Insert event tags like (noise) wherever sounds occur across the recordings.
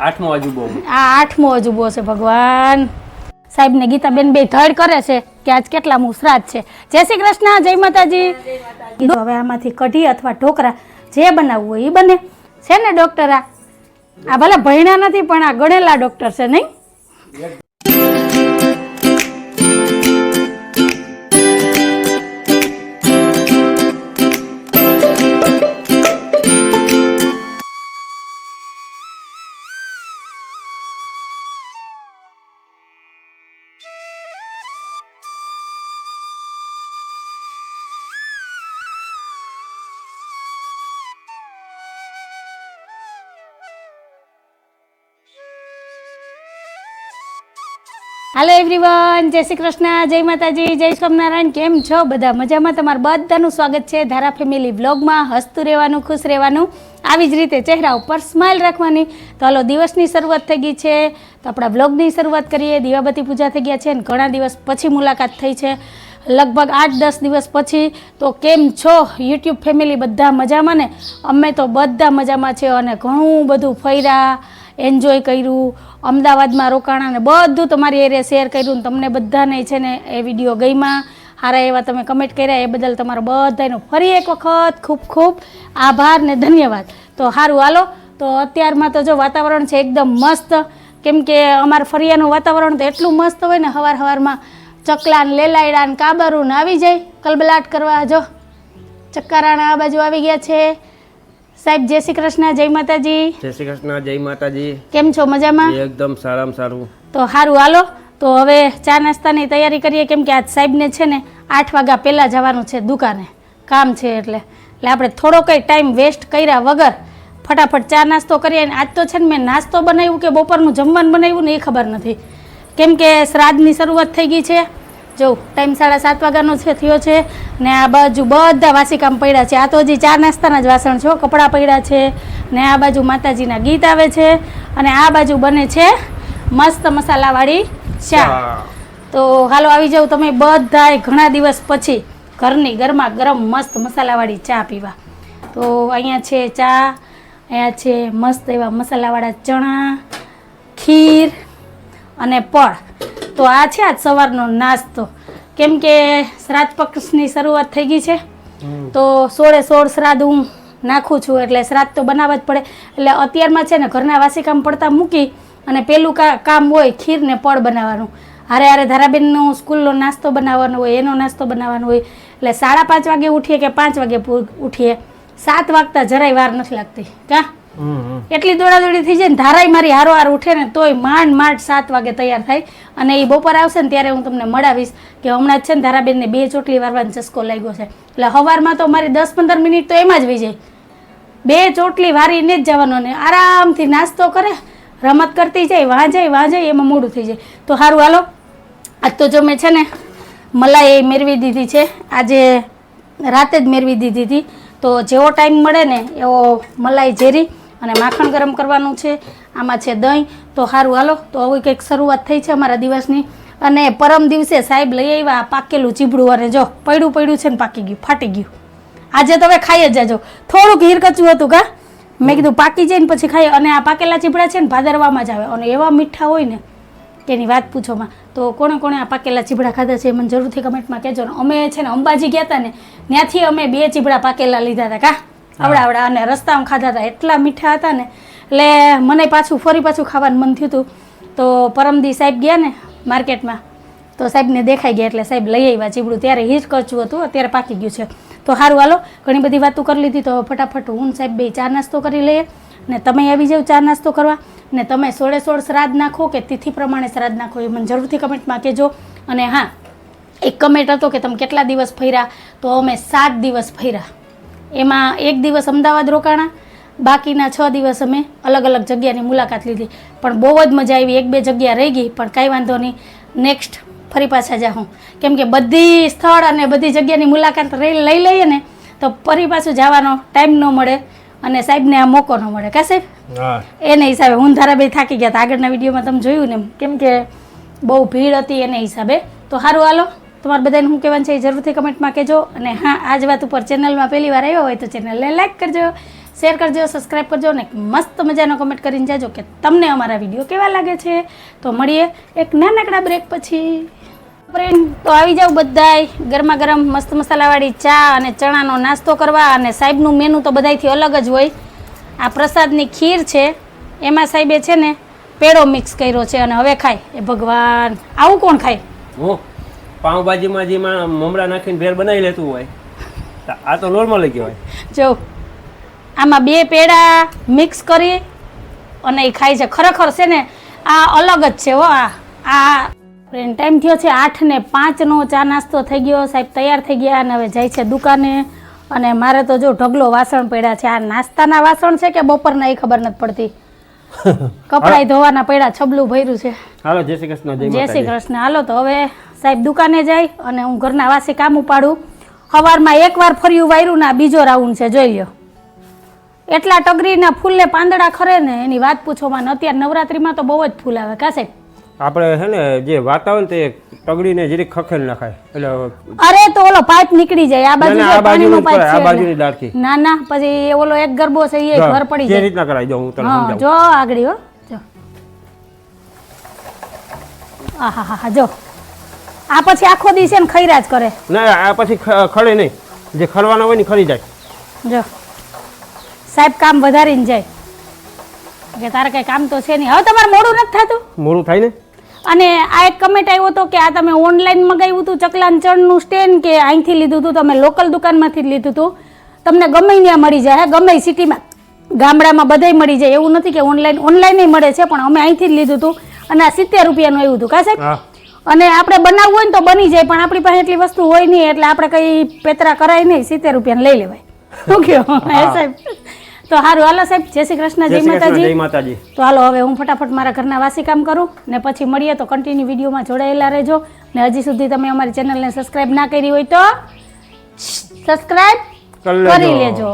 આઠમો અજુબો આ આઠમો અજુબો છે, ભગવાન. સાહેબ ને ગીતાબેન બે ધડ કરે છે કે આજ કેટલા મુસરાત છે. જય શ્રી કૃષ્ણ, જય માતાજી. હવે આમાંથી કઢી અથવા ઢોકરા જે બનાવવું હોય એ બને. છે ને, ડોક્ટર આ? આ ભલે ભણ્યા નથી, પણ આ ગણેલા ડોક્ટર છે, નહીં? હાલો એવરીવન જય શ્રી કૃષ્ણ, જય માતાજી, જય સ્વામિનારાયણ, કેમ છો બધા? મજામાં તમારું બધાનું સ્વાગત છે ધારા ફેમિલી વ્લોગમાં. હસતું રહેવાનું, ખુશ રહેવાનું, આવી જ રીતે ચહેરા ઉપર સ્માઇલ રાખવાની. તો હાલો, દિવસની શરૂઆત થઈ ગઈ છે. તો આપણા વ્લોગની શરૂઆત કરીએ. દીવાબત્તી પૂજા થઈ ગયા છે અને ઘણા દિવસ પછી મુલાકાત થઈ છે. લગભગ આઠ દસ દિવસ પછી. તો કેમ છો? યુટ્યુબ ફેમિલી બધા મજામાં ને? અમે તો બધા મજામાં છે અને ઘણું બધું ફર્યા. એન્જોય કર્યું, અમદાવાદમાં રોકાણા ને બધું તમારી એરિયા શેર કર્યું ને તમને બધાને છે ને એ વીડિયો ગઈમાં સારા એવા તમે કમેન્ટ કર્યા, એ બદલ તમારો બધાનો ફરી એક વખત ખૂબ ખૂબ આભાર ને ધન્યવાદ. તો સારું હાલો, તો અત્યારમાં તો જો વાતાવરણ છે એકદમ મસ્ત, કેમ કે અમારા ફરિયાનું વાતાવરણ તો એટલું મસ્ત હોય ને, હવાર હવારમાં ચકલાન લેલાયડા ને કાબરું આવી જાય, કલબલાટ કરવા જો. ચક્કારાણા આ બાજુ આવી ગયા છે. સાહેબ જય શ્રી કૃષ્ણ જય માતાજી. જય શ્રી કૃષ્ણ જય માતાજી. કેમ છો મજામાં? એકદમ સારામાં સારું. તો સારું હાલો. તો હવે ચા નાસ્તાની તૈયારી કરીએ કેમ કે આજ સાહેબને છે ને આઠ વાગ્યા પહેલાં જવાનું છે દુકાને. કામ છે એટલે. એટલે આપણે થોડો કંઈ ટાઈમ વેસ્ટ કર્યા વગર ફટાફટ ચા નાસ્તો કરીએ. અને આજ તો છે ને મેં નાસ્તો બનાવ્યું કે બપોરનું જમવાનું બનાવ્યું ને એ ખબર નથી. કેમ કે શ્રાદ્ધની શરૂઆત થઈ ગઈ છે. જો ટાઈમ સાડા સાત વાગ્યાનો છે થયો છે. ને આ બાજુ બધા વાસી કામ પડ્યા છે. આ તો હજી ચા નાસ્તાના જ વાસણ છો કપડાં પડ્યા છે. ને આ બાજુ માતાજીના ગીત આવે છે. અને આ બાજુ બને છે મસ્ત મસાલાવાળી ચા તો હાલો આવી જાવ તમે બધાય ઘણા દિવસ પછી ઘરની ગરમા ગરમ મસ્ત મસાલાવાળી ચા પીવા. તો અહીંયા છે ચા અહીંયા છે મસ્ત એવા મસાલાવાળા ચણા ખીર અને પળ. તો આ છે આજ સવારનો નાસ્તો. કેમ કે શ્રાદ્ધ પક્ષની શરૂઆત થઈ ગઈ છે. તો સોળે સોળ શ્રાદ્ધ હું નાખું છું એટલે શ્રાદ્ધ તો બનાવવા જ પડે. એટલે અત્યારમાં છે ને ઘરના વાસી કામ પડતા મૂકી અને પેલું કા કામ હોય ખીરને પળ બનાવવાનું. હારે હારે ધારાબેનનો સ્કૂલનો નાસ્તો બનાવવાનો હોય એનો નાસ્તો બનાવવાનો હોય. એટલે સાડા પાંચ વાગે ઉઠીએ કે પાંચ વાગે ઉઠીએ? સાત વાગતા જરાય વાર નથી લાગતી. કા? એટલી દોડાદોડી થઈ જાય ને, ધારાય મારી હારો હાર ઉઠે ને તોય માંડ માંડ સાત વાગે તૈયાર થાય. અને એ બપોર આવશે ને ત્યારે હું તમને મળાવીશ કે હમણાં જ છે ને ધારાબેનને બે ચોટલી વારવાનો ચસ્કો લાગ્યો છે. એટલે સવારમાં તો મારી દસ પંદર મિનિટ તો એમાં જ વહી જાય બે ચોટલી વારીને જ જવાનો ને આરામથી નાસ્તો કરે, રમત કરતી જાય, વાં જાય વાં જાય, એમાં મોડું થઈ જાય. તો સારું હાલો. આજ તો જો મેં છે ને, મલાઈ મેળવી દીધી છે. આજે રાતે જ મેળવી દીધી હતી. તો જેવો ટાઈમ મળે ને એવો મલાઈ ઝેરી. અને માખણ ગરમ કરવાનું છે. આમાં છે દહીં. તો સારું હાલો. તો આવી કંઈક શરૂઆત થઈ છે અમારા દિવસની. અને પરમ દિવસે સાહેબ લઈ આવ્યા પાકેલું ચીબડું અને જો પડ્યું પડ્યું છે ને પાકી ગયું, ફાટી ગયું. આજે તમે ખાઈ જ જાજો. થોડુંક હીર કચું હતું કા? મેં કીધું પાકી જાય ને પછી ખાઈએ અને આ પાકેલા ચીબડા છે ને ભાદરવામાં જ આવે. અને એવા મીઠા હોય ને, એની વાત પૂછોમાં તો કોણે કોણે આ પાકેલા ચીબડા ખાધા છે મને જરૂરથી કમેન્ટમાં કહેજો. ને અમે છે ને અંબાજી ગયા હતા ને, ત્યાંથી અમે બે ચીબડા પાકેલા લીધા હતા કા? આવડા આવડા અને રસ્તામાં ખાધા હતા. એટલા મીઠા હતા ને. એટલે મને પાછું ફરી પાછું ખાવાનું મન થયું હતું તો પરમદી સાહેબ ગયા ને માર્કેટમાં. તો સાહેબને દેખાઈ ગયા એટલે સાહેબ લઈ આવ્યા ચીબડું ત્યારે હિજ કરચું હતું, અત્યારે પાકી ગયું છે. તો સારું હાલો, ઘણી બધી વાતો કરી લીધી. તો ફટાફટ હું સાહેબ બે ચા નાસ્તો કરી લઈએ. ને તમે આવી જાવ ચા નાસ્તો કરવા. ને તમે સોળે સોળ શ્રાદ્ધ નાખો કે તિથિ પ્રમાણે શ્રાદ્ધ નાખો એ મને જરૂરથી કમેન્ટમાં કહેજો. અને હા, એક કમેન્ટ હતો કે તમે કેટલા દિવસ ફર્યા? તો અમે સાત દિવસ ફર્યા. એમાં એક દિવસ અમદાવાદ રોકાણા બાકીના છ દિવસ અમે અલગ અલગ જગ્યાની મુલાકાત લીધી. પણ બહુ જ મજા આવી એક બે જગ્યા રહી ગઈ પણ કાંઈ વાંધો નહીં નેક્સ્ટ ફરી પાછા જાઉં કેમ કે બધી સ્થળ અને બધી જગ્યાની મુલાકાત લઈ લઈ લઈએ ને તો ફરી પાછું જવાનો ટાઈમ ન મળે અને સાહેબને આ મોકો ન મળે. કા સાહેબ? એને હિસાબે હું ધારાભાઈ થાકી ગયા હતા. આગળના વિડીયોમાં તમે જોયું ને કેમ કે બહુ ભીડ હતી એને હિસાબે. તો સારું હાલો. તમારે બધાને હું કહેવાનું છે એ જરૂરથી કમેન્ટમાં કહેજો. અને હા જ વાત ઉપર ચેનલમાં પહેલી વાર આવ્યો હોય તો ચેનલને લાઈક કરજો, શેર કરજો સબસ્ક્રાઈબ કરજો અને મસ્ત મજાનો કમેન્ટ કરીને જાજો કે તમને અમારા વીડિયો કેવા લાગે છે. તો મળીએ એક નાનકડા બ્રેક પછી. ફ્રેન્ડ તો આવી જાવ બધાય. ગરમા ગરમ મસ્ત મસાલાવાળી ચા અને ચણાનો નાસ્તો કરવા અને સાહેબનું મેનુ તો બધાયથી અલગ જ હોય. આ પ્રસાદની ખીર છે, એમાં સાહેબે છે ને, પેડો મિક્સ કર્યો છે અને હવે ખાય. એ ભગવાન. આવું કોણ ખાય? પાઉંભાજીમાં જેમાં મમરા નાખીને ભેળ બનાવી લેતું હોય આ તો નોર્મલ કહેવાય. જો આમાં બે પેડા મિક્સ કરી અને એ ખાય છે. ખરેખર છે ને આ અલગ જ છે હો આ આ ટાઈમ થયો છે આઠ ને પાંચનો ચા નાસ્તો થઈ ગયો સાહેબ તૈયાર થઈ ગયા અને હવે જાય છે દુકાને. અને મારે તો જો ઢગલો વાસણ પડ્યા છે. આ નાસ્તાના વાસણ છે કે બપોરના એ ખબર નથી પડતી. (laughs) કપડાય ધોવાના પડ્યા છબલું ભર્યું છે. હાલો જય શ્રી કૃષ્ણ જય શ્રી કૃષ્ણ. હાલો તો હવે સાહેબ દુકાને જાય અને હું ઘરના વાસે કામ ઉપાડું. સવારમાં એકવાર ફર્યું વાયરું ના બીજો રાઉન્ડ છે જોઈ લો એટલા ટગરીના ફૂલને પાંદડા ખરે ને એની વાત પૂછોમાં અત્યારે નવરાત્રિમાં તો બહુ જ ફૂલ આવે. કા સાહેબ? આપણે છે ને જે વાતાવરણ તે ટગડીને જરીક ખખેલ નાખાય. એટલે અરે તો ઓલો પાઇપ નીકળી જાય. આ બાજુ આ પાઇપ આ બાજુની ડાળખી. ના ના પછી એ ઓલો એક ગરબો છે એ ઘર પડી જે જાય. રીતના કરાવી દઉં હું સમજાવું. જો આગળ હો. જો. આહા હા હા જો. આ પછી આખો દિવસ ને ખૈરા જ કરે. ના આ પછી ખડે ખળે નહીં. જે ખરવાનો હોય ને ખરી જાય. જો. સાહેબ કામ વધારીને જાય. કે તારે કઈ કામ તો છે નહીં. હવે તમારે મોડું નથી થતું? મોડું થાય ને? અને આ એક કમેન્ટ આવ્યો હતો કે આ તમે ઓનલાઈન મગાવ્યું હતું ચકલાન ચણનું સ્ટેન્ડ કે અહીંથી લીધું હતું? તમે લોકલ દુકાનમાંથી જ લીધું હતું. તમને ગમે ત્યાં મળી જાય ગમે સિટીમાં ગામડામાં બધાય મળી જાય. એવું નથી કે ઓનલાઈન ઓનલાઈન મળે છે પણ અમે અહીંથી જ લીધું હતું. અને આ સિત્તેર રૂપિયાનું આવ્યું હતું. કા સાહેબ? હા. અને આપણે બનાવવું હોય ને તો બની જાય પણ આપણી પાસે એટલી વસ્તુ હોય નહીં એટલે આપણે કઈ પેતરા કરાય નહીં સિત્તેર રૂપિયા લઈ લેવાય. શું કહો? સાહેબ. તો સારું હાલો સાહેબ જય શ્રી કૃષ્ણ જય માતાજી. જય માતાજી. તો હાલો હવે હું ફટાફટ મારા ઘરના વાસી કામ કરું ને પછી મળીએ તો કન્ટિન્યુ વિડીયોમાં જોડાયેલા રહેજો. ને હજી સુધી તમે અમારી ચેનલને સબસ્ક્રાઇબ ના કરી હોય તો સબસ્ક્રાઇબ કરી લેજો. કરી લેજો.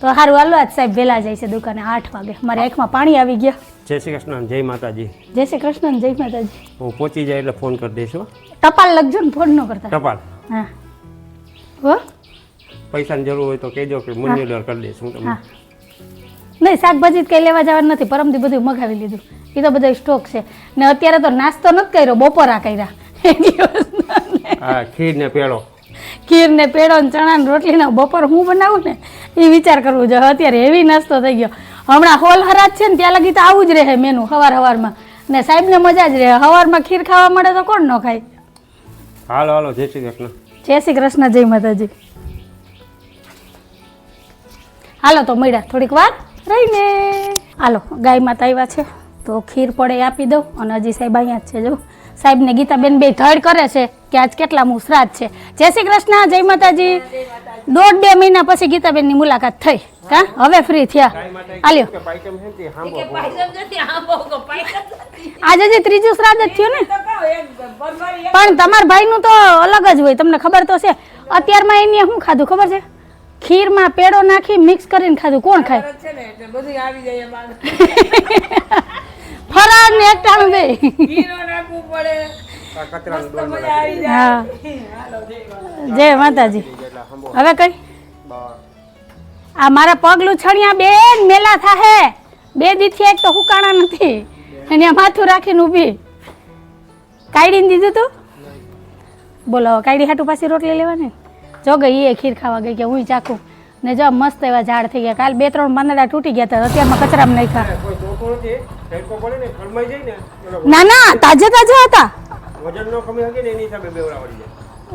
તો સારું હાલો આજ સાહેબ વહેલા જાય છે દુકાને આઠ વાગે. મારી આંખમાં પાણી આવી ગયા. જય શ્રી કૃષ્ણ જય માતાજી. જય શ્રી કૃષ્ણ જય માતાજી. હું પહોંચી જાય એટલે ફોન કરી દઈશ હો. ટપાલ લખજો ને ફોન ન કરતા. ટપાલ. હા. હો? પૈસાની જરૂર હોય તો કહેજો કે મની ઓર્ડર કરી દઈશ હું તમને. નહીં શાકભાજી કઈ કંઈ લેવા જવાનું નથી પરમથી બધું મગાવી લીધું. એ તો બધો સ્ટોક છે. ને અત્યારે તો નાસ્તો નથી કર્યો બપોરા કર્યા. (laughs) હા ખીર ને. પેળો ખીર ને પેડો ને ચણા ને રોટલી ને બપોર હું બનાવું ને એ વિચાર કરવું જોઈએ. અત્યારે હેવી નાસ્તો થઈ ગયો. હમણાં હોલ હરાજ છે ને ત્યાં લગી તો આવું જ રહે મેનુ હવાર હવારમાં. ને સાહેબને મજા જ રહે. હવારમાં ખીર ખાવા મળે તો કોણ ન ખાય? હાલો હાલો જય શ્રી કૃષ્ણ. જય શ્રી કૃષ્ણ જય માતાજી. હાલો તો મળ્યા. થોડીક વાર રહીને. હાલો ગાય માતા આવ્યા છે. તો ખીર પડે આપી દઉં અને હજી સાહેબ અહીંયા જ છે જો. સાહેબને ગીતાબેન બે ધડ કરે છે કે આજ કેટલા મુસરાત છે. જય શ્રી કૃષ્ણ જય માતાજી. દોઢ બે મહિના પછી ગીતાબેનની મુલાકાત થઈ. હા હવે ફ્રી થયા. આલ્યો. આજે જે ત્રીજું શ્રાદ્ધ જ થયું ને. પણ તમારા ભાઈનું તો અલગ જ હોય તમને ખબર તો છે. અત્યારમાં એને શું ખાધું ખબર છે? ખીરમાં પેડો નાખી મિક્સ કરીને ખાધું. કોણ ખાય? (laughs) ફરાળ ને એકટાણું બે હા. જય માતાજી. હવે કઈ? આ મારા પગલું છણિયા બેન મેલા થાહે. બે દીથી એક તો હુકાણા નથી. અને આ માથું રાખીને ઊભી. કાઢીને દીધું તું? બોલો કાઢી હાટું પાછી રોટલી લેવાની? જો ગઈ એ ખીર ખાવા ગઈ કે હું ચાખું. ને જો મસ્ત એવા ઝાડ થઈ ગયા. કાલ બે ત્રણ પાંદડા તૂટી ગયા હતા. અત્યારમાં કચરામાં નાખ્યા. ને ને તાજે તાજા હતા.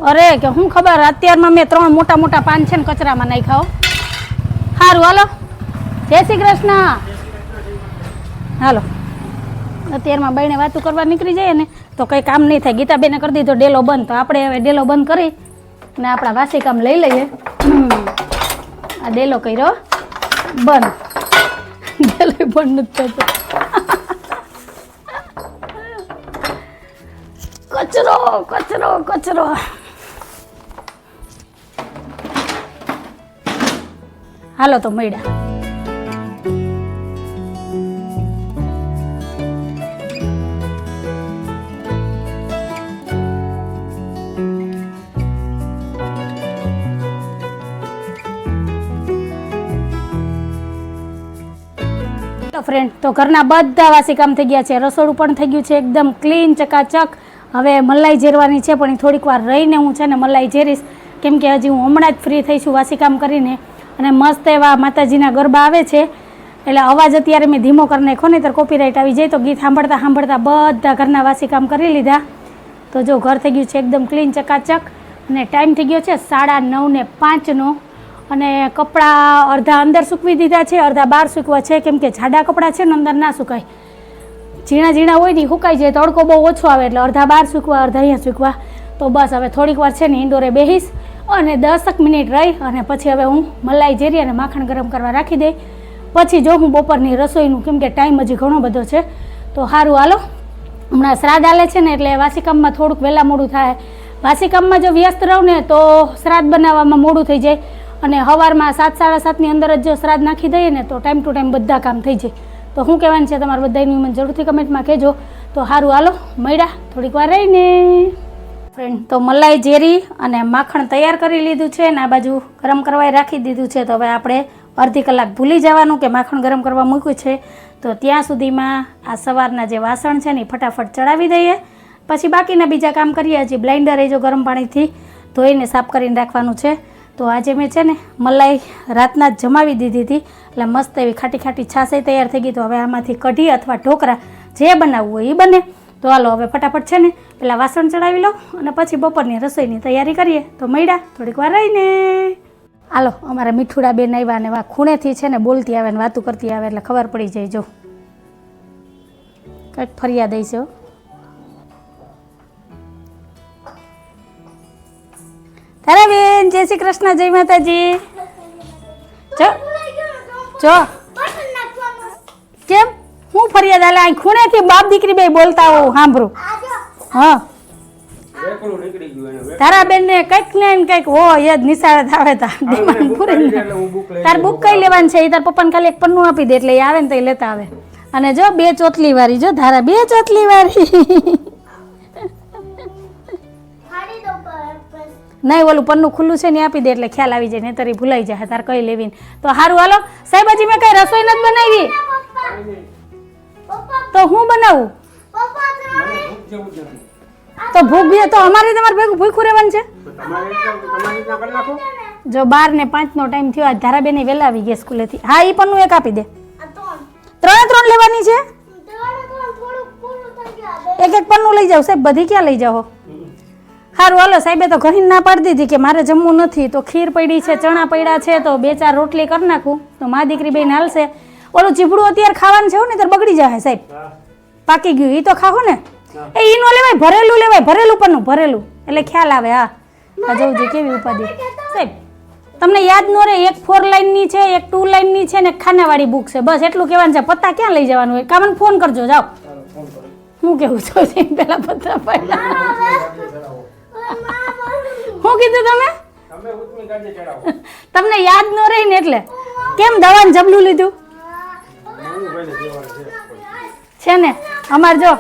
અરે કે હું ખબર અત્યારમાં મેં ત્રણ મોટા મોટા પાન છે ને કચરામાં નાખ્યા હો. સારું હાલો. જય શ્રી કૃષ્ણ. હાલો. અત્યારમાં બહેને વાતું કરવા નીકળી જાય ને તો કંઈ કામ નહીં થાય. ગીતાબેને કરી દીધો ડેલો બંધ. તો આપણે હવે ડેલો બંધ કરી ને આપણા વાસી કામ લઈ લઈએ. આ ડેલો કર્યો બંધ. ડેલો બંધ નથી થતો. કચરો કચરો કચરો. હાલો તો મળ્યા. ફ્રેન્ડ તો ઘરના બધા વાસી કામ થઈ ગયા છે. રસોડું પણ થઈ ગયું છે. એકદમ ક્લીન ચકાચક. હવે મલાઈ ઝેરવાની છે, પણ થોડીક વાર રહીને હું છે ને મલાઈ ઝેરીશ. કેમ કે હજી હું હમણાં જ ફ્રી થઈશું વાસી કામ કરીને. અને મસ્ત એવા માતાજીના ગરબા આવે છે. એટલે અવાજ અત્યારે મેં ધીમો કરી નાખ્યો નહીં તો કોપીરાઇટ આવી જાય તો ગીત સાંભળતા સાંભળતા બધા ઘરના વાસી કામ કરી લીધા. તો જો ઘર થઈ ગયું છે, એકદમ ક્લીન ચકાચક. અને ટાઈમ થઈ ગયો છે સાડા નવ ને પાંચનો. અને કપડાં અડધા અંદર સૂકવી દીધા છે, અડધા બહાર સૂકવા છે. કેમ કે જાડા કપડાં છે ને અંદર ના સુકાય. ઝીણા ઝીણા હોય ને સુકાઈ જાય, તડકો બહુ ઓછો આવે એટલે અડધા બહાર સૂકવા, અડધા અહીંયા સૂકવા. તો બસ હવે થોડીક વાર છે ને ઇન્ડોરે બેહીશ અને દસક મિનિટ રહી અને પછી હવે હું મલાઈ જેરી અને માખણ ગરમ કરવા રાખી દઈ. પછી જો હું બપોરની રસોઈનું, કેમ કે ટાઈમ હજી ઘણો બધો છે, તો સારું હાલો. હમણાં શ્રાદ્ધ આલે છે ને એટલે વાસીકામમાં થોડુંક વહેલા મોડું થાય. વાસી કામમાં જો વ્યસ્ત રહું ને તો શ્રાદ્ધ બનાવવામાં મોડું થઈ જાય. અને સવારમાં સાત, સાડા સાતની અંદર જ જો શ્રાદ્ધ નાખી દઈએ ને, તો ટાઈમ ટુ ટાઈમ બધા કામ થઈ જાય. તો શું કહેવાનું છે તમારે બધાની મને જરૂરથી કમેન્ટમાં કહેજો. તો સારું હાલો, મળ્યા. થોડીક વાર રહીને. ફ્રેન્ડ તો મલાઈ જેરી અને માખણ તૈયાર કરી લીધું છે ને, આ બાજુ ગરમ કરવાય રાખી દીધું છે. તો હવે આપણે અડધી કલાક ભૂલી જવાનું કે માખણ ગરમ કરવા મૂક્યું છે. તો ત્યાં સુધીમાં આ સવારના જે વાસણ છે ને ફટાફટ ચડાવી દઈએ. પછી બાકીના બીજા કામ કરીએ. હજી બ્લાઇન્ડર એ જો ગરમ પાણીથી ધોઈને સાફ કરીને રાખવાનું છે. તો આજે મેં છે ને મલાઈ રાતના જ જમાવી દીધી હતી. એટલે મસ્ત એવી ખાટી ખાટી છાશે તૈયાર થઈ ગઈ. તો હવે આમાંથી કઢી અથવા ઢોકરા જે બનાવવું હોય એ બને. તો હાલો હવે ફટાફટ છે ને પેલા વાસણ ચડાવી લો અને પછી બપોરની રસોઈની તૈયારી કરીએ. તો મળ્યા થોડીક વાર રહીને. હાલો, અમારા મીઠુડા બેન આવ્યા અને ખૂણેથી છે ને બોલતી આવે ને વાતું કરતી આવે એટલે ખબર પડી જાય જો. કંઈક ફરિયાદ આવી છે હો. તારા બેન જય શ્રી કૃષ્ણ જય માતાજી. જો જો. કેમ? હું ફરિયાદ હાલે અહીં ખૂણેથી બાપ દીકરી બે બોલતા હોઉં સાંભળું. હા. તારા બેન ને કંઈક ને કંઈક કંઈક એ જ નિશાળે આવે તા મને ડિમાન્ડ પૂરી હું તાર બુક કઈ લેવાની છે? એ તાર પપ્પાને ખાલી એક પન્નું આપી દે એટલે એ આવે ને તો એ લેતા આવે. અને જો બે ચોટલી વાળી જો ધારા બે ચોટલી વાળી નહીં ઓલું પન્નું ખુલ્લું છે ને આપી દે એટલે ખ્યાલ આવી જાય ને ઈ ભૂલાઈ જાય તાર કઈ લેવી તો સારું હાલો. સાહેબ હજી મેં કઈ રસોઈ નથી બનાવી. તો હું બનાવું? તો ભૂખ બી તો અમારે તમારે ભેગું ભૂખું રહેવાનું છે? જો બાર ને પાંચનો ટાઈમ થયો ધારાબેન વહેલા આવી ગયા સ્કૂલેથી હા એ પન્નું એક આપી દે. ત્રણે ત્રણ લેવાની છે? એક એક પન્નું લઈ જાઓ સાહેબ બધી ક્યાં લઈ જાઓ? સારું હાલો સાહેબે તો ઘણી ના પાડી દીધી કે મારે જમવું નથી. તો ખીર પડી છે ચણા પડ્યા છે તો બે ચાર રોટલી કરી નાખું. તો મા દીકરી બેન હાલશે. ઓલું ચીભડું અત્યારે ખાવાનું છે ને ત્યારે બગડી જાય સાહેબ. પાકી ગયું એ તો ખાઓ ને. એ ઈનો લેવાય ભરેલું લેવાય ભરેલું પન્નું ભરેલું. એટલે ખ્યાલ આવે હા. આ જોવું જોઈએ કેવી ઉપાધિ. સાહેબ તમને યાદ ન રહે એક ફોર લાઈનની છે એક ટુ લાઈનની છે ને ખાનાવાળી બુક છે. બસ એટલું કહેવાનું છે. પત્તા ક્યાં લઈ જવાનું હોય? કામને ફોન કરજો જાઓ. ચાલો ફોન કરો. હું કેવું છું (laughs) પેલા પત્તા પડ્યા. શું કીધું તમે? તમને યાદ ન રહી ને એટલે. કેમ દવાનું જબલું લીધું? છે ને? અમાર જો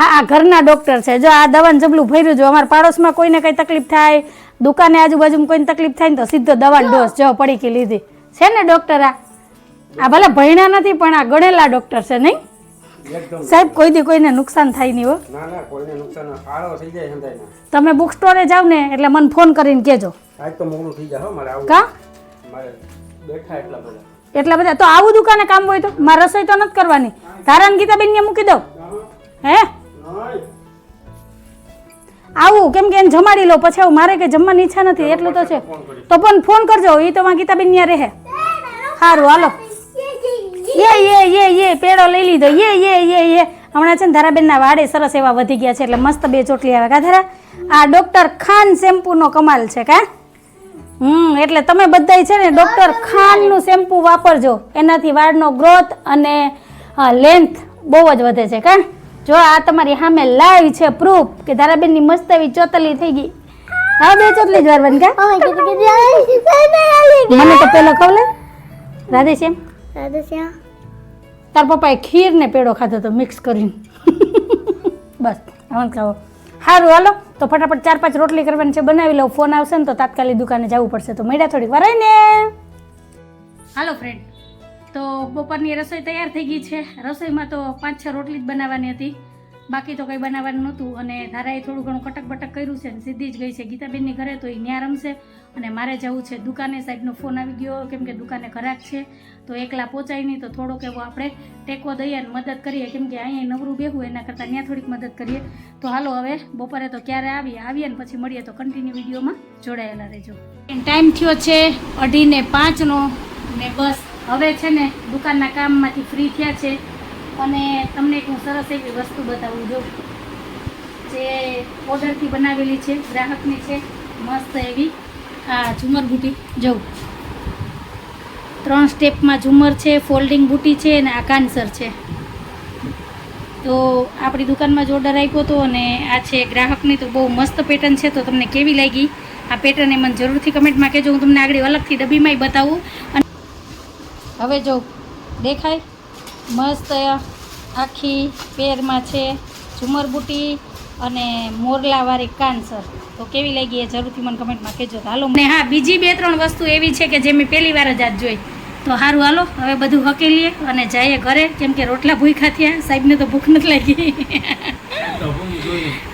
આ આ ઘરના ડૉક્ટર છે. જો આ દવાનું જબલું ભર્યું જો અમારા પાડોશમાં કોઈને કંઈ તકલીફ થાય દુકાને આજુબાજુમાં કોઈને તકલીફ થાય ને તો સીધો દવાનો ડોઝ જો પડીકી લીધી. છે ને ડૉક્ટર આ? આ ભલે ભણ્યા નથી પણ આ ગણેલા ડૉક્ટર છે નહીં? સાહેબ કોઈ દી કોઈને નુકસાન થાય નહીં હો. ના ના કોઈને નુકસાન ફાળો થઈ જાય સંતાઈને. તમે બુક સ્ટોરે જાવ ને એટલે મને ફોન કરીને કહેજો. આજ તો મોડું થઈ જાય હો મારે આવું. કા? મારે બેઠા એટલા બધા. એટલા બધા? તો આવું દુકાને કામ હોય તો? મારે રસોઈ તો નથી કરવાની. ધારણ ગીતાબેન ને મૂકી દઉં. હે? આવું કેમ કે એને જમાડી લો પછી આવું મારે કે જમવાની ઈચ્છા નથી એટલું તો છે. તો પણ ફોન કરજો એ તો માં ગીતાબેન ત્યાં રહે. સારું હાલો. યે યે યે યે પેડો લઈ લીધો. યે યે યે યે. હમણાં છે ને ધારાબેનના વાડે સરસ એવા વધી ગયા છે એટલે મસ્ત બે ચોટલી આવે. કા ધારા? આ ડોક્ટર ખાન શેમ્પૂનો કમાલ છે કા? હમ એટલે તમે બધાય છે ને ડોક્ટર ખાનનું શેમ્પૂ વાપરજો. એનાથી વાળનો ગ્રોથ અને લેન્થ બહુ જ વધે છે કા? જો આ તમારી સામે લાઈવ છે પ્રૂફ કે ધારાબેનની મસ્ત એવી ચોતલી થઈ ગઈ. હા બે ચોટલી જ વારવાની કા? મને તો પેલો ખવલે રાધે શ્યામ. તાર પપ્પાએ ખીર ને પેડો ખાધો તો મિક્સ કરીને. બસ આવું ખાવો સારું હાલો. તો ફટાફટ ચાર પાંચ રોટલી કરવાની છે બનાવી લઉં. ફોન આવશે ને તો તાત્કાલિક દુકાને જવું પડશે. તો મળ્યા થોડીક વાર ને? હાલો ફ્રેન્ડ તો બપોરની રસોઈ તૈયાર થઈ ગઈ છે. રસોઈમાં તો પાંચ છ રોટલી જ બનાવવાની હતી. બાકી તો કંઈ બનાવવાનું નહોતું અને ધારાએ થોડું ઘણું કટક બટક કર્યું છે અને સીધી જ ગઈ છે. ગીતાબેનની ઘરે તો એ ન્યા રમશે અને મારે જવું છે. દુકાને સાહેબનો ફોન આવી ગયો, કેમ કે દુકાને ઘરાક છે. તો એકલા પહોંચાય નહીં, તો થોડોક એવો આપણે ટેકો દઈએ અને મદદ કરીએ. કેમ કે અહીંયા નવરું બેહું, એના કરતાં ત્યાં થોડીક મદદ કરીએ. તો હાલો હવે, બપોરે તો ક્યારે આવીએ? આવીએ ને પછી મળીએ તો કન્ટિન્યુ વિડીયોમાં જોડાયેલા રહેજો. ટાઈમ થયો છે અઢીને પાંચનો ને બસ. હવે છે ને દુકાનના કામમાંથી ફ્રી થયા છે. અને તમને એક હું સરસ એવી વસ્તુ બતાવું, જો. જે ઓર્ડરથી બનાવેલી છે, ગ્રાહકની છે, મસ્ત એવી, આ ઝુમર બુટી. જવું ત્રણ સ્ટેપમાં ઝુમર છે, ફોલ્ડિંગ બુટી છે અને આ કાનસર છે. તો આપણી દુકાનમાં જ ઓર્ડર આપ્યો હતો અને આ છે ગ્રાહકની, તો બહુ મસ્ત પેટર્ન છે, તો તમને કેવી લાગી? આ પેટર્ન એ મને જરૂરથી કમેન્ટમાં કહેજો, હું તમને આગળ અલગથી ડબ્બીમાંય બતાવું. અને હવે જો, દેખાય? મસ્ત આખી પેરમાં છે ઝુમર બુટી અને મોરલાવાળી કાનસર. તો કેવી લાગી એ જરૂરથી મને કમેન્ટમાં કહેજો. તો હાલો ને હા બીજી બે ત્રણ વસ્તુ એવી છે કે જે મેં પહેલી વાર જ આજ જોઈ. તો સારું હાલો હવે બધું હકેલીએ અને જઈએ ઘરે. કેમ કે રોટલા ભૂખ્યા થયા. સાહેબને તો ભૂખ નથી લાગી. (laughs)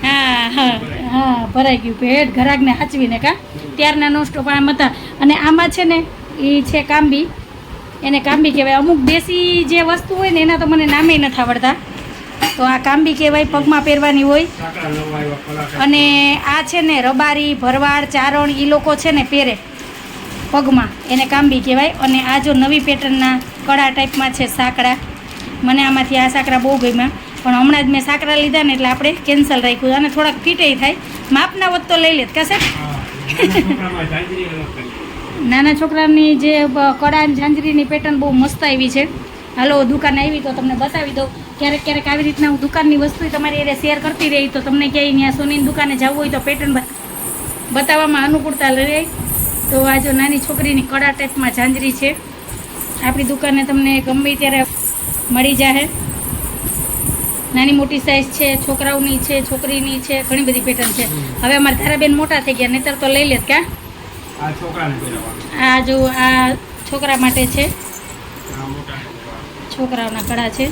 હા હા હા ભરાઈ ગયું. ભેટ ઘરાકને હાચવીને કા? ત્યારના નો સ્ટોપ આમ હતા. અને આમાં છે ને એ છે કાંબી. એને કાંબી કહેવાય. અમુક દેશી જે વસ્તુ હોય ને એના તો મને નામે નથી આવડતા. તો આ કાંબી કહેવાય, પગમાં પહેરવાની હોય. અને આ છે ને રબારી, ભરવાડ, ચારણ એ લોકો છે ને પહેરે. પગમાં એને કાંબી કહેવાય. અને આ જો નવી પેટર્નના કળા ટાઈપમાં છે સાંકડા મને આમાંથી આ સાંકડા બહુ ગમ્યા. પણ હમણાં જ મેં સાંકડા લીધા ને એટલે આપણે કેન્સલ રાખ્યું અને થોડાક ફીટે થાય. માપના વત તો લઈ લેત. કશે નાના છોકરાની જે કડા અને ઝાંઝરીની પેટર્ન બહુ મસ્ત આવી છે. હાલો દુકાન આવી તો તમને બતાવી દઉં. ક્યારેક ક્યારેક આવી રીતના હું દુકાનની વસ્તુ તમારી એને શેર કરતી રહી તો તમને ક્યાંય ત્યાં સોનીની દુકાને જવું હોય તો પેટર્ન બતાવવામાં અનુકૂળતા રહે. તો આ જો નાની છોકરીની કડા ટાઈપમાં ઝાંઝરી છે. આપણી દુકાને તમને ગમે ત્યારે મળી જાહે. નાની મોટી સાઇઝ છે છોકરાઓની છે છોકરીની છે ઘણી બધી પેટર્ન છે. હવે અમારા ધારાબેન મોટા થઈ ગયા નહીતર તો લઈ લેત કા? આ જો આ છોકરા માટે છે. છોકરાઓના કડા છે.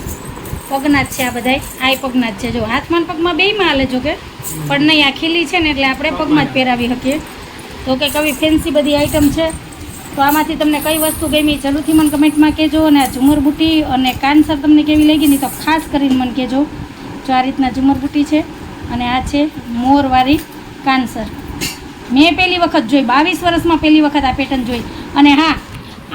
પગના જ છે આ બધાય. આ પગના જ છે. જો હાથમાં પગમાં બેયમાં હાલે જો કે. પણ નહીં આ ખીલી છે ને એટલે આપણે પગમાં જ પહેરાવી શકીએ. તો કે કવિ ફેન્સી બધી આઈટમ છે. તો આમાંથી તમને કઈ વસ્તુ ગમી જરૂરથી મને કમેન્ટમાં કહેજો અને આ ઝુમર બુટી અને કાનસર તમને કેવી લાગી ને તો ખાસ કરીને મને કહેજો. જો આ રીતના ઝુમર બુટી છે અને આ છે મોરવાળી કાનસર મેં પહેલી વખત જોઈ, બાવીસ વર્ષમાં પહેલી વખત આ પેટર્ન જોઈ. અને હા,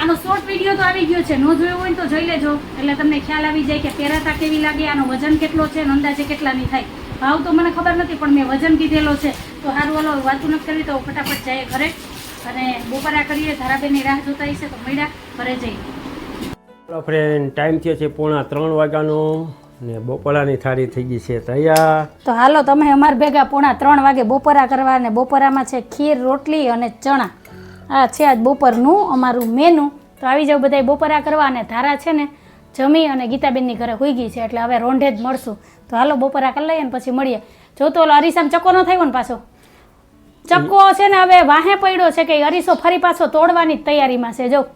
આનો શોર્ટ વીડિયો તો આવી ગયો છે. ન જોયો હોય તો જોઈ લેજો. એટલે તમને ખ્યાલ આવી જાય કે પહેરાતા કેવી લાગે, આનો વજન કેટલો છે અને અંદાજે કેટલાની થાય. ભાવ તો મને ખબર નથી, પણ મેં વજન કીધેલો છે. તો સારું વાલો વાતું નથી કરવી, તો ફટાફટ જઈએ ઘરે. અને બપોરા કરીએ, ધારાબેનની રાહ જોતા હશે તો મળ્યા, ઘરે જઈએ. ફ્રેન્ડ ટાઈમ થયો છે પોણા ત્રણ વાગ્યાનો. બપોરાની થાળી થઈ ગઈ છે તૈયાર. તો હાલો, તમે અમાર ભેગા પોણા ત્રણ વાગે બપોરા કરવા અને બપોરામાં છે ખીર, રોટલી અને ચણા. આ છે આજ બપોરનું અમારું મેનુ તો આવી જાવ બધા બપોરા કરવા અને ધારા છે ને જમી અને ગીતાબેનની ઘરે હોઈ ગઈ છે, એટલે હવે રોંઢે જ મળશું. તો હાલો, બપોરા કરી લઈએ ને પછી મળીએ. જો તો ઓલો અરીસામ ચક્કો ન થયો ને પાછો? ચક્કો છે ને હવે વાહે પડ્યો છે કે અરીસો ફરી પાછો તોડવાની તૈયારીમાં છે. જો,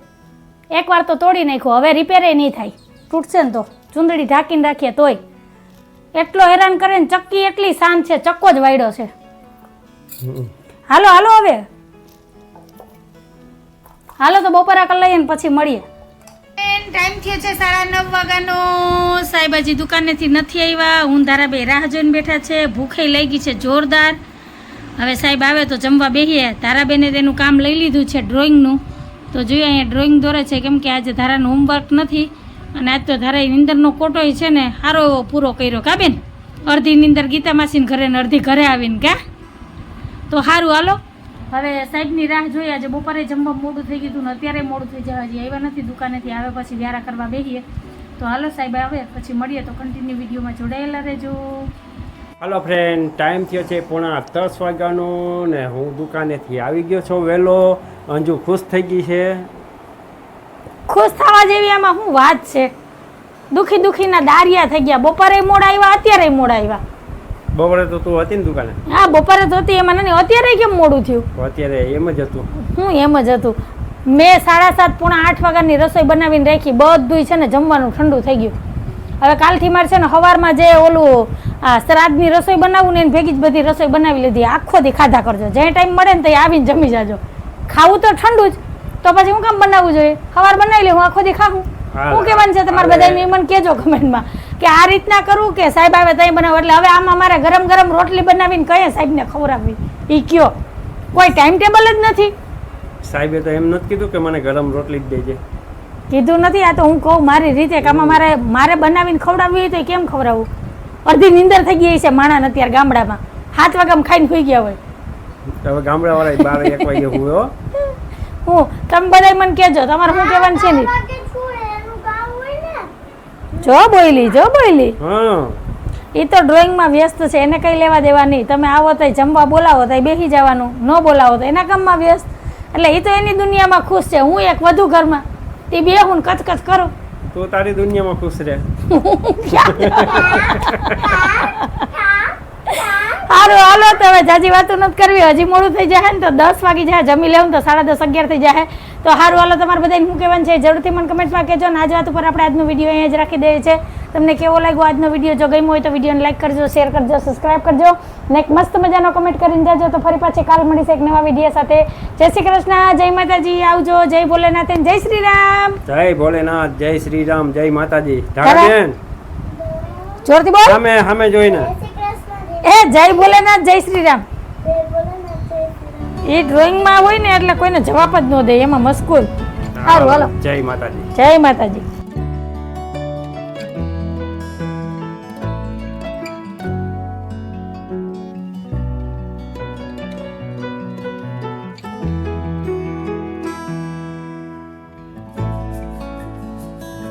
એકવાર તો તોડી નાખ્યો, હવે રિપેરે નહીં થાય. તૂટશે ને તો. ચૂંદડી ઢાંકીને રાખીએ તોય. એટલો હેરાન કરે ને ચક્કી એટલી શાંત છે ચક્કો જ વાયડો છે. હાલો હાલો હવે. હાલો તો બપોરા કલ લઈએ ને પછી મળીએ. ટાઈમ થયો છે સાડા નવ વાગ્યાનો. સાહેબાજી દુકાનેથી નથી આવ્યા. હું ધારાભાઈ રાહ જોઈને બેઠા છે. ભૂખે લઈ ગઈ છે જોરદાર. હવે સાહેબ આવે તો જમવા બેહીએ. ધારાબેને તેનું કામ લઈ લીધું છે ડ્રોઈંગનું તો જોઈએ અહીંયા ડ્રોઈંગ દોરે છે. કેમ કે આજે ધારાનું હોમવર્ક નથી. અને આજ તો ધારા નિંદરનો કોટોય છે ને સારો એવો પૂરો કર્યો કા બેન? અડધી નિંદર ગીતા માસીને ઘરે ને અડધી ઘરે આવીને કા તો સારું હાલો. હવે સાહેબની રાહ જોઈએ આજે બપોરે જમવા મોડું થઈ ગયું હતું ને અત્યારે મોડું થઈ જાય હજી આવ્યા નથી દુકાનેથી આવે પછી વ્યારા કરવા બેસીએ તો હાલો સાહેબ આવે. પછી મળીએ તો કન્ટિન્યુ વિડીયોમાં જોડાયેલા રહેજો. હાલો ફ્રેન્ડ ટાઈમ થયો છે પોણા દસ વાગ્યાનો ને હું દુકાનેથી આવી ગયો છું વહેલો. અંજુ ખુશ થઈ ગઈ છે. ખુશ થવા જેવી આમાં શું વાત છે? દુખી દુખીના દારિયા થઈ ગયા. બપોરે મોડા આવ્યા અત્યારે મોડા આવ્યા. બપોરે તો તું હતી ને દુકાને? હા બપોરે તો હતી એમાં નહીં અત્યારે કેમ મોડું થયું? અત્યારે એમ જ હતું. હું એમ જ હતું. મેં સાડા સાત પૂણા આઠ વાગ્યાની રસોઈ બનાવીને રાખી બધુંય છે ને જમવાનું ઠંડુ થઈ ગયું. હવે કાલથી મારે છે ને સવારમાં જે ઓલું આ શ્રાદ્ધની રસોઈ બનાવું ને એને ભેગી જ બધી રસોઈ બનાવી લીધી. આખો દી ખાધા કરજો. જે ટાઈમ મળે ને તો આવીને જમી જાજો. ખાવું તો ઠંડુ જ તો પછી હું કામ બનાવવું જોઈએ? સવાર બનાવી લે હું આખો દી હા. શું કહેવાનું છે? તમારે બધાને મને કહેજો કમેન્ટમાં કે આ રીતના કરું કે સાહેબ આવે ત્યાં બનાવો? એટલે હવે આમાં મારે ગરમ ગરમ રોટલી બનાવીને કયા સાહેબને ખવડાવવી? એ કયો? કોઈ ટાઈમ ટેબલ જ નથી. સાહેબે તો એમ નથી કીધું કે મને ગરમ રોટલી જ દેજે. કીધું નથી આ તો હું કહું મારી રીતે કે આમાં મારે મારે બનાવીને ખવડાવવી હોય તો કેમ ખવડાવવું અડધી નીંદર થઈ ગઈ છે માણસ અત્યારે ગામડામાં. હાથ વાગામ ખાઈને સુઈ ગયા હોય. હવે ગામડાવાળા બાર એક વાગે હું. હો તમે બધા મને કહેજો તમારે શું કહેવાનું છે ને? વાગે છોડે એનું કામ હોય ને? જો બોયલી જો બોયલી. એ તો ડ્રોઈંગમાં વ્યસ્ત છે એને કંઈ લેવા દેવા નહીં. તમે આવો તો જમવા બોલાવો તો બેસી જવાનું. ન બોલાવો તો એના કામમાં વ્યસ્ત. એટલે એ તો એની દુનિયામાં ખુશ છે. હું એક વધુ ઘરમાં. તે બે હું કચકચ કરું. તો તારી દુનિયામાં ખુશ રહે. (laughs) સારું હાલો તો હવે જાજી વાતો નથી કરવી. હજી મોડું થઈ જાય ને તો દસ વાગી જાય જમી લેવું તો સાડા દસ અગિયાર થઈ જાય તો સારું હાલો તમારે બધાને શું કહેવાનું છે? જરૂરથી મને કમેન્ટમાં કહેજો ને આજ વાત ઉપર આપણે આજનો વીડિયો અહીંયા જ રાખી દઈએ છીએ. તમને કેવો લાગ્યો આજનો વીડિયો જો ગમ્યો હોય તો વિડીયોને લાઈક કરજો શેર કરજો સબસ્ક્રાઈબ કરજો. ને એક મસ્ત મજાનો કમેન્ટ કરીને જાજો. તો ફરી પાછી કાલ મળીશ એક નવા વીડિયો સાથે. જય શ્રી કૃષ્ણ જય માતાજી આવજો. જય ભોલેનાથ જય શ્રી રામ. જય ભોલેનાથ જય શ્રી રામ જય માતાજી. જોરથી બોલ. સામે સામે જોઈને જય શ્રી કૃષ્ણ જય એ જય ભોલેનાથ જય શ્રી રામ જય શ્રી રામ એ ડ્રોઈંગમાં હોય ને એટલે કોઈને જવાબ જ ન દે એમાં મસ્કુલ સારું હાલો. જય માતાજી. જય માતાજી.